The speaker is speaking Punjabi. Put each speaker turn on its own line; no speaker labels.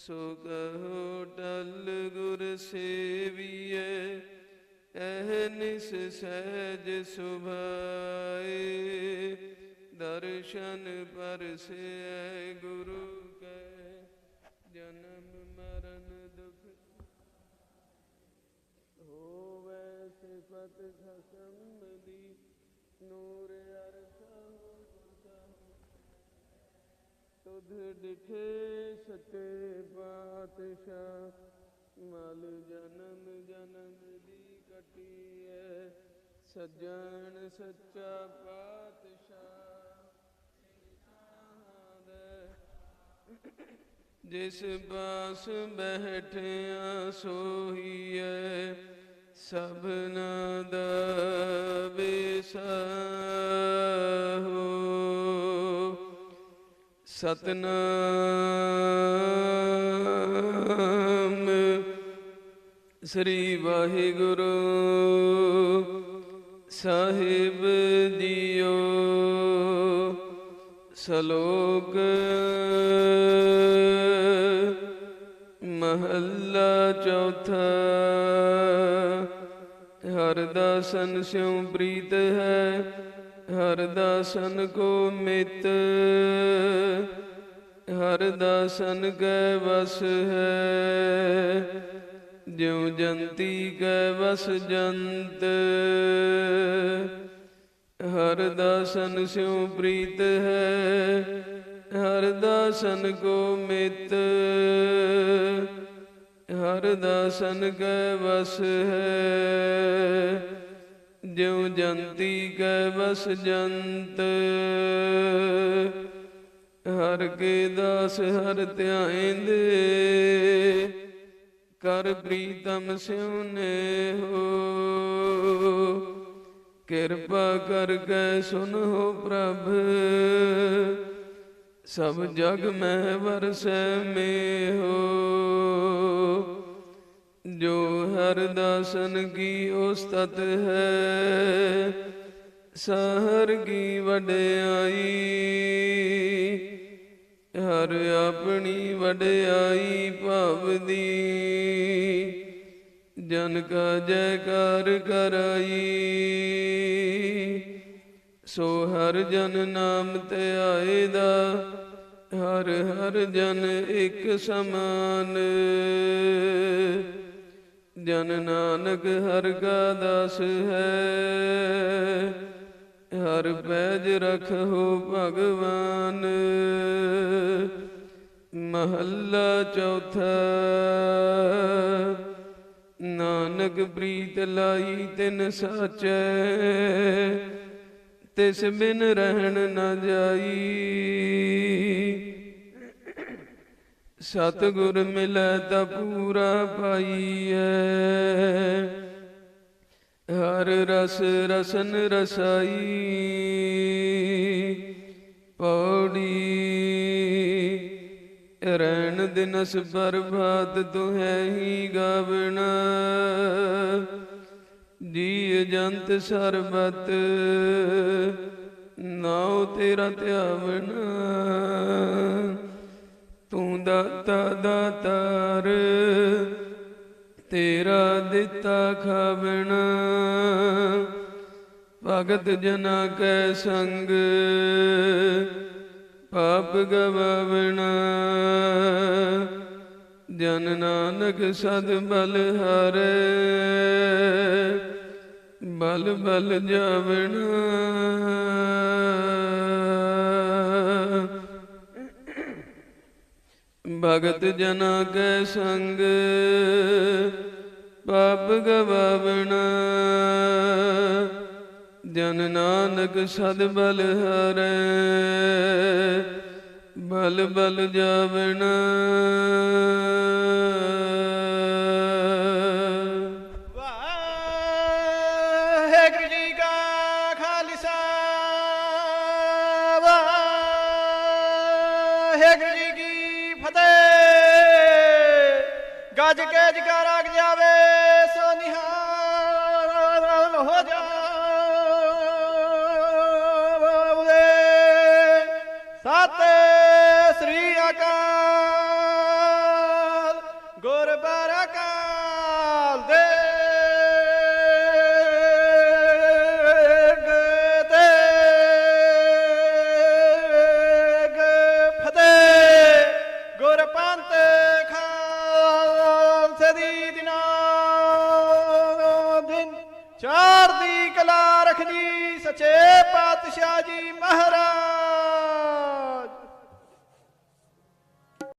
ਸੋ ਕਹੋ ਟਲ ਗੁਰ ਸੇਵੀਐ ਅਹਨਿਸ ਸਹਿਜ ਸੁਭਾਏ। ਦਰਸ਼ਨ ਪਰਸੈ ਗੁਰੂ ਕੈ, ਜਨਮ ਮਰਨ ਦੁਖ। ਹੋਵੇ ਸਿਫਤ ਖਸਮ ਦੀ ਨੂਰ ਅਰਸਾ ਤੁਧ ਦਿਖੇ ਸੱਚੇ ਪਾਤਸ਼ਾਹ, ਮਲ ਜਨਮ ਜਨਮ ਦੀ ਕਟੀਐ, ਸੱਜਣ ਸੱਚਾ ਪਾਤਸ਼ਾਹ। ਜਿਸ ਬਾਸ ਬਹਿਠਿਆ ਸੋਹੀਐ ਸਭਨਾ ਦਾ ਸਤਨਾਮ ਸ੍ਰੀ ਵਾਹਿਗੁਰੂ ਸਾਹਿਬ ਜੀਓ ਸ਼ਲੋਕ ਮਹੱਲਾ ਚੌਥਾ ਹਰ ਦਾਸਨ ਸਿਉ ਪ੍ਰੀਤ ਹੈ ਹਰ ਦਾਸਨ ਕੋ ਮਿਤ, ਹਰ ਦਾਸਨ ਕੈ ਵਸ ਹੈ। ਜਿਉ ਜੰਤੀ ਕੈ ਵਸ ਜੰਤ, ਹਰ ਦਾਸਨ ਸਿਉ ਪ੍ਰੀਤ ਹੈ। ਹਰ ਦਾਸਨ ਕੋ ਮਿਤ, ਹਰ ਦਾਸਨ ਕੈ ਵਸ ਹੈ। ਜਿਉ ਜੰਤੀ ਕੈ ਵਸ ਜੰਤ। ਹਰ ਕੇ ਦਾਸ ਹਰ ਧਿਆਇਂਦੇ। ਕਰ ਪ੍ਰੀਤਮ ਸਿਉ ਨੇ ਹੋ ਕਿਰਪਾ ਕਰ ਕੈ ਸੁਨੋ ਪ੍ਰਭ। ਸਭ ਜਗ ਮੈਂ ਵਰਸੈ ਮੇ ਹੋ ਜੋ ਹਰ ਦਾਸਨ ਕੀ ਉਸਤਤ ਹੈ, ਸਹਰ ਕੀ ਵਡਿਆਈ। ਹਰ ਆਪਣੀ ਵਡਿਆਈ ਭਵਦੀ, ਜਨ ਕਾ ਜੈਕਾਰ ਕਰਾਈ। ਸੋ ਹਰ ਜਨ ਨਾਮ ਤੇ ਆਏ ਦਾ ਹਰ ਹਰ ਜਨ ਇੱਕ ਸਮਾਨ। ਜਨ ਨਾਨਕ ਹਰ ਕਾ ਦਾਸ ਹੈ। ਹਰ ਪੈਜ ਰਖੋ ਭਗਵਾਨ। ਮਹੱਲਾ ਚੌਥਾ। ਨਾਨਕ ਪ੍ਰੀਤ ਲਾਈ ਤਿਨ ਸਾਚੈ। ਤਿਸ ਬਿਨ ਰਹਿਣ ਨਾ ਜਾਈ। ਸਤਿਗੁਰ ਮਿਲੈ ਤਾ ਪੂਰਾ ਪਾਈਐ ਹਰ ਰਸ ਰਸਨ ਰਸਾਈ ਪੌੜੀ। ਰਹਿਣ ਦਿਨਸ ਬਰਬਾਦ ਤੁਹੈ ਹੀ ਗਾਵਣਾ। ਜੀ ਜੰਤ ਸਰਬਤ, ਨਾਉ ਤੇਰਾ ਧਿਆਵਣਾ। ਤੂੰ ਦਾਤਾ ਦਾਤਾਰ, ਤੇਰਾ ਦਿੱਤਾ ਖਾਵਣਾ ਭਗਤ ਜਨਾ ਕੈ ਸੰਗ, ਪਾਪ ਗਵਾਵਣਾ। ਜਨ ਨਾਨਕ ਸਦ ਬਲ ਹਰੇ, ਬਲ ਬਲ ਜਾਵਣਾ। ਭਗਤ ਜਨਾ ਕੈ ਸੰਗ, ਪਾਪ ਗਵਾਵਣਾ। ਜਨ ਨਾਨਕ ਸਦ ਬਲ ਹਰੈ, ਬਲ ਬਲ ਜਾਵਣਾ।
ਵਾਹਿਗੁਰੂ ਗੱਜ ਕੇ ਜਕਾਰਾ ਚੜ੍ਹਦੀ ਕਲਾ ਰਖਜੀ ਸੱਚੇ ਪਾਤਸ਼ਾਹ ਜੀ ਮਹਾਰਾਜ।